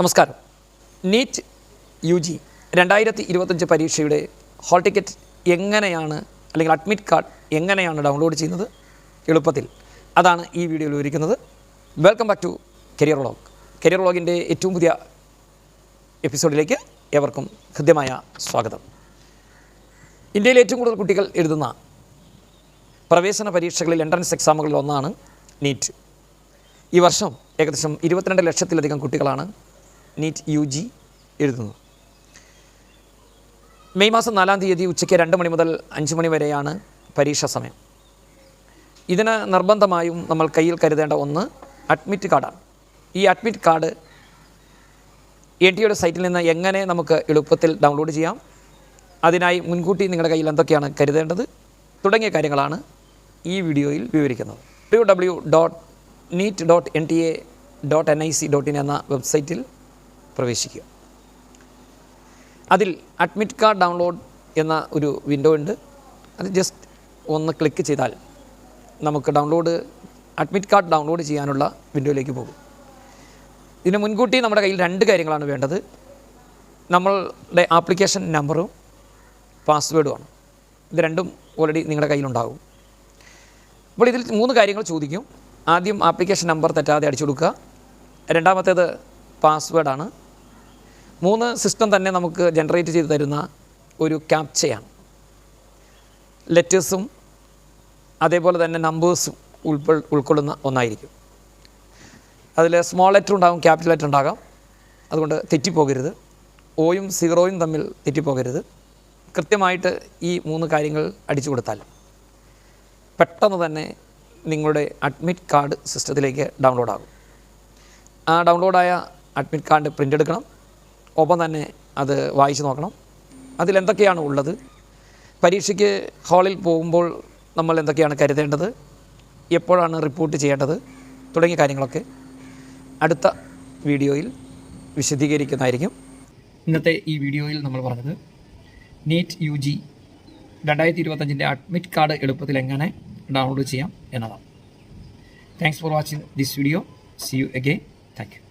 നമസ്കാരം. NEET U G രണ്ടായിരത്തി ഇരുപത്തഞ്ച് പരീക്ഷയുടെ ഹാൾ ടിക്കറ്റ് എങ്ങനെയാണ് അല്ലെങ്കിൽ അഡ്മിറ്റ് കാർഡ് എങ്ങനെയാണ് ഡൗൺലോഡ് ചെയ്യുന്നത് എളുപ്പത്തിൽ അതാണ് ഈ വീഡിയോയിൽ വിവരിക്കുന്നത്. Welcome back to career vlog career വ്ളോഗിന്റെ ഏറ്റവും പുതിയ എപ്പിസോഡിലേക്ക് ഏവർക്കും ഹൃദ്യമായ സ്വാഗതം. ഇന്ത്യയിലെ ഏറ്റവും കൂടുതൽ കുട്ടികൾ എഴുതുന്ന പ്രവേശന പരീക്ഷകളിൽ എൻട്രൻസ് എക്സാമുകളിൽ ഒന്നാണ് നീറ്റ്. ഈ വർഷം ഏകദേശം ഇരുപത്തിരണ്ട് ലക്ഷത്തിലധികം കുട്ടികളാണ് നീറ്റ് യു ജി എഴുതുന്നത് മെയ് മാസം നാലാം തീയതി ഉച്ചയ്ക്ക് രണ്ട് മണി മുതൽ അഞ്ച് മണി വരെയാണ് പരീക്ഷാ സമയം. ഇതിന് നിർബന്ധമായും നമ്മൾ കയ്യിൽ കരുതേണ്ട ഒന്ന് അഡ്മിറ്റ് കാർഡാണ് ഈ അഡ്മിറ്റ് കാർഡ് എൻ ടി യുടെ സൈറ്റിൽ നിന്ന് എങ്ങനെ നമുക്ക് എളുപ്പത്തിൽ ഡൗൺലോഡ് ചെയ്യാം? അതിനായി മുൻകൂട്ടി നിങ്ങളുടെ കയ്യിൽ എന്തൊക്കെയാണ് കരുതേണ്ടത്? തുടങ്ങിയ കാര്യങ്ങളാണ് ഈ വീഡിയോയിൽ വിവരിക്കുന്നത്. W W dot NEET dot N T A dot N I C dot in എന്ന വെബ്സൈറ്റിൽ പ്രവേശിക്കുക. അതിൽ അഡ്മിറ്റ് കാർഡ് ഡൗൺലോഡ് എന്ന ഒരു വിൻഡോ ഉണ്ട്. അത് ജസ്റ്റ് ഒന്ന് ക്ലിക്ക് ചെയ്താൽ നമുക്ക് ഡൗൺലോഡ് അഡ്മിറ്റ് കാർഡ് ഡൗൺലോഡ് ചെയ്യാനുള്ള വിൻഡോയിലേക്ക് പോകും. ഇതിന് മുൻകൂട്ടി നമ്മുടെ കയ്യിൽ രണ്ട് കാര്യങ്ങളാണ് വേണ്ടത്. നമ്മളുടെ ആപ്ലിക്കേഷൻ നമ്പറും പാസ്വേഡുമാണ് ഇത് രണ്ടും ഓൾറെഡി നിങ്ങളുടെ കയ്യിലുണ്ടാകും. അപ്പോൾ ഇതിൽ മൂന്ന് കാര്യങ്ങൾ ചോദിക്കും. ആദ്യം ആപ്ലിക്കേഷൻ നമ്പർ തെറ്റാതെ അടിച്ചു കൊടുക്കുക. രണ്ടാമത്തേത് പാസ്വേഡാണ് മൂന്ന് സിസ്റ്റം തന്നെ നമുക്ക് ജനറേറ്റ് ചെയ്ത് തരുന്ന ഒരു ക്യാപ്ചയാണ് ലെറ്റേഴ്സും അതേപോലെ തന്നെ നമ്പേഴ്സും ഉൾപ്പെ ഉൾക്കൊള്ളുന്ന ഒന്നായിരിക്കും. അതിൽ സ്മോൾ ലെറ്റർ ഉണ്ടാകും ക്യാപിറ്റൽ ലെറ്റർ ഉണ്ടാകാം. അതുകൊണ്ട് തെറ്റിപ്പോകരുത്. ഓയും സീറോയും തമ്മിൽ തെറ്റിപ്പോകരുത്. കൃത്യമായിട്ട് ഈ മൂന്ന് കാര്യങ്ങൾ അടിച്ചു കൊടുത്താൽ പെട്ടെന്ന് തന്നെ നിങ്ങളുടെ അഡ്മിറ്റ് കാർഡ് സിസ്റ്റത്തിലേക്ക് ഡൗൺലോഡ് ആകും. ആ ഡൗൺലോഡായ അഡ്മിറ്റ് കാർഡ് പ്രിന്റ് എടുക്കണം. ഒപ്പം തന്നെ അത് വായിച്ചു നോക്കണം. അതിലെന്തൊക്കെയാണ് ഉള്ളത്? പരീക്ഷയ്ക്ക് ഹാളിൽ പോകുമ്പോൾ നമ്മൾ എന്തൊക്കെയാണ് കരുതേണ്ടത്? എപ്പോഴാണ് റിപ്പോർട്ട് ചെയ്യേണ്ടത്? തുടങ്ങിയ കാര്യങ്ങളൊക്കെ അടുത്ത വീഡിയോയിൽ വിശദീകരിക്കുന്നതായിരിക്കും. ഇന്നത്തെ ഈ വീഡിയോയിൽ നമ്മൾ പറഞ്ഞത് നീറ്റ് യു ജി രണ്ടായിരത്തി ഇരുപത്തഞ്ചിന്റെ അഡ്മിറ്റ് കാർഡ് എളുപ്പത്തിൽ എങ്ങനെ ഡൗൺലോഡ് ചെയ്യാം എന്നതാണ്. Thanks for watching this video see you again thank you